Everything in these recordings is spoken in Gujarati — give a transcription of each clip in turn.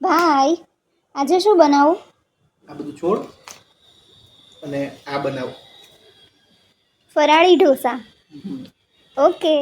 ભાઈ આજે શું બનાવું? આ બધું છોડ અને આ બનાવો. ફરાળી ઢોસા. ઓકે.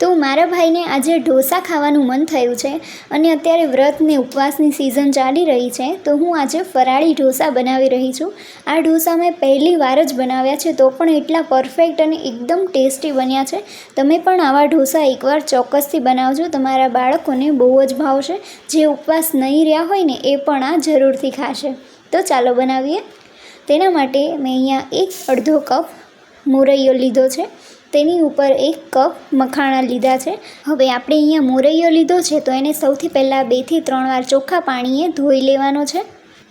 તો મારા ભાઈને આજે ઢોસા ખાવાનું મન થયું છે અને અત્યારે વ્રતને ઉપવાસની સિઝન ચાલી રહી છે, તો હું આજે ફરાળી ઢોસા બનાવી રહી છું. આ ઢોસા મેં પહેલી વાર જ બનાવ્યા છે, તો પણ એટલા પરફેક્ટ અને એકદમ ટેસ્ટી બન્યા છે. તમે પણ આવા ઢોસા એકવાર ચોક્કસથી બનાવજો, તમારા બાળકોને બહુ જ ભાવશે. જે ઉપવાસ નહીં રહ્યા હોય ને, એ પણ આ જરૂરથી ખાશે. તો ચાલો બનાવીએ. તેના માટે મેં અહીંયા એક અડધો કપ મોરૈયો લીધો છે. તેની ઉપર એક કપ મખાણા લીધા છે. હવે આપણે અહીંયા મોરૈયો લીધો છે, તો એને સૌથી પહેલાં બેથી ત્રણ વાર ચોખ્ખા પાણીએ ધોઈ લેવાનો છે.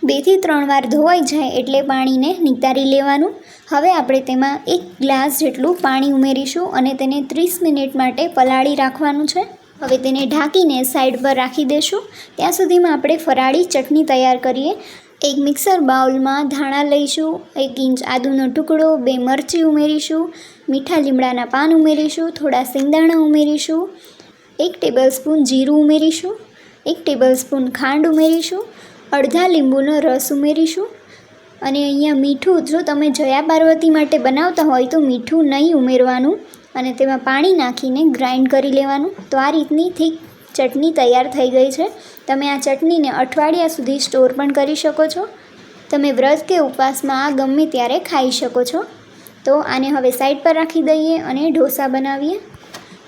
બેથી ત્રણ વાર ધોવાઈ જાય એટલે પાણીને નિતારી લેવાનું. હવે આપણે તેમાં એક ગ્લાસ જેટલું પાણી ઉમેરીશું અને તેને ત્રીસ મિનિટ માટે પલાળી રાખવાનું છે. હવે તેને ઢાંકીને સાઈડ પર રાખી દેશું. ત્યાં સુધીમાં આપણે ફરાળી ચટણી તૈયાર કરીએ. એક મિક્સર બાઉલમાં ધાણા લઈશું, એક ઇંચ આદુનો ટુકડો, બે મરચી ઉમેરીશું, મીઠા લીમડાના પાન ઉમેરીશું, થોડા સિંગદાણા ઉમેરીશું, એક ટેબલ સ્પૂન જીરું ઉમેરીશું, એક ટેબલ સ્પૂન ખાંડ ઉમેરીશું, અડધા લીંબુનો રસ ઉમેરીશું. અને અહીંયા મીઠું, જો તમે જયા પાર્વતી માટે બનાવતા હોય તો મીઠું નહીં ઉમેરવાનું અને તેમાં પાણી નાખીને ગ્રાઇન્ડ કરી લેવાનું. તો આ રીતની થીક ચટણી તૈયાર થઈ ગઈ છે. તમે આ ચટણીને અઠવાડિયા સુધી સ્ટોર પણ કરી શકો છો. તમે વ્રત કે ઉપવાસમાં આ ગમે ત્યારે ખાઈ શકો છો. તો આને હવે સાઈડ પર રાખી દઈએ અને ઢોસા બનાવીએ.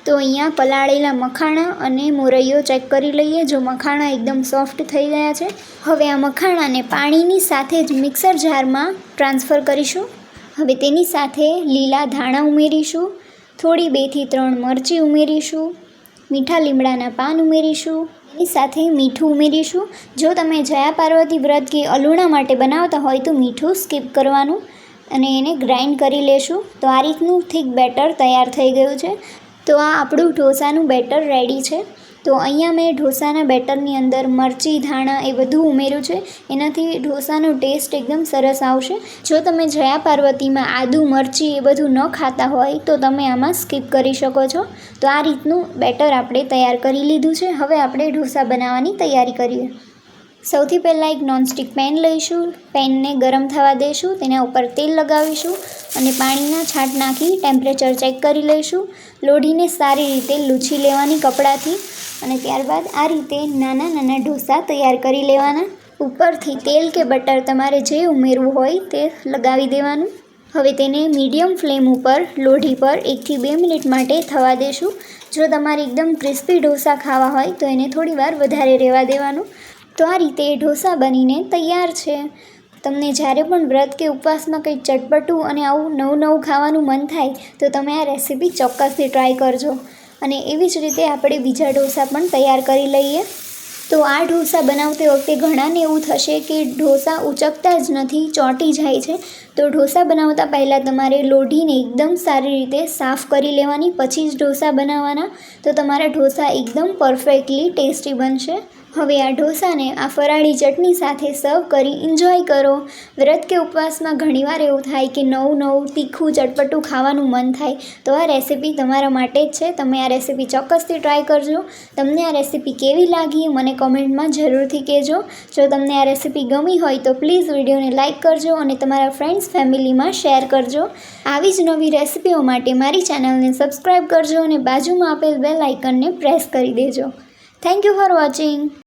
તો અહીંયા પલાળેલા મખાણા અને મોરૈયો ચેક કરી લઈએ. જો મખાણા એકદમ સોફ્ટ થઈ ગયા છે. હવે આ મખાણાને પાણીની સાથે જ મિક્સર જારમાં ટ્રાન્સફર કરીશું. હવે તેની સાથે લીલા ધાણા ઉમેરીશું. થોડી બેથી ત્રણ મરચી ઉમેરીશું. મીઠા લીમડાના પાન ઉમેરીશું. એની સાથે મીઠું ઉમેરીશું. જો તમે જયા પાર્વતી વ્રત કે અલુણા માટે બનાવતા હોય તો મીઠું સ્કીપ કરવાનું અને એને ગ્રાઇન્ડ કરી લેશું. તો આ રીતનું થીક બેટર તૈયાર થઈ ગયું છે. તો આ આપણું ઢોસાનું બેટર રેડી છે. તો અહીંયા મેં ઢોસાના બેટરની અંદર મરચી, ધાણા એ બધું ઉમેર્યું છે. એનાથી ઢોસાનો ટેસ્ટ એકદમ સરસ આવશે. જો તમે જયા પાર્વતીમાં આદુ, મરચી એ બધું ન ખાતા હોય તો તમે આમાં સ્કીપ કરી શકો છો. તો આ રીતનું બેટર આપણે તૈયાર કરી લીધું છે. હવે આપણે ઢોસા બનાવવાની તૈયારી કરીએ. સૌથી પહેલાં એક નોનસ્ટિક પેન લઈશું. પેનને ગરમ થવા દઈશું તેના ઉપર તેલ લગાવીશું અને પાણીના છાંટ નાખી ટેમ્પરેચર ચેક કરી લઈશું. લોઢીને સારી રીતે લૂછી લેવાની કપડાથી અને ત્યારબાદ આ રીતે નાના નાના ઢોસા તૈયાર કરી લેવાના. ઉપરથી તેલ કે બટર તમારે જે ઉમેરવું હોય તે લગાવી દેવાનું. હવે તેને મીડિયમ ફ્લેમ ઉપર લોઢી પર એકથી બે મિનિટ માટે થવા દેશું. જો તમારે એકદમ ક્રિસ્પી ઢોસા ખાવા હોય તો એને થોડીવાર વધારે રહેવા દેવાનું. તો આ રીતે ઢોસા બનીને તૈયાર છે. તમને જ્યારે પણ વ્રત કે ઉપવાસમાં કંઈક ચટપટું અને આવું નવું નવું ખાવાનું મન થાય, તો તમે આ રેસીપી ચોક્કસથી ટ્રાય કરજો. અને એવી જ રીતે આપણે બીજા ઢોસા પણ તૈયાર કરી લઈએ. તો આ ઢોસા બનાવતી વખતે ઘણાને એવું થશે કે ઢોસા ઉચકતા જ નથી, ચોંટી જાય છે. તો ઢોસા બનાવતા પહેલાં તમારે લોઢીને એકદમ સારી રીતે સાફ કરી લેવાની, પછી જ ઢોસા બનાવવાના. તો તમારા ઢોસા એકદમ પરફેક્ટલી ટેસ્ટી બનશે. હવે આ ઢોસાને આ ફરાળી ચટણી સાથે સર્વ કરી એન્જોય કરો. વ્રત કે ઉપવાસમાં ઘણીવાર એવું થાય કે નવું નવું તીખું ચટપટું ખાવાનું મન થાય તો આ રેસીપી તમારા માટે જ છે. તમે આ રેસીપી ચોક્કસથી ટ્રાય કરજો. તમને આ રેસીપી કેવી લાગી મને કોમેન્ટમાં જરૂરથી કહેજો. જો તમને આ રેસીપી ગમી હોય તો પ્લીઝ વિડીયોને લાઇક કરજો અને તમારા ફ્રેન્ડ્સ ફેમિલીમાં શેર કરજો. આવી જ નવી રેસીપીઓ માટે મારી ચેનલને સબસ્ક્રાઈબ કરજો અને બાજુમાં આપેલ બેલ આઇકનને પ્રેસ કરી દેજો. Thank you for watching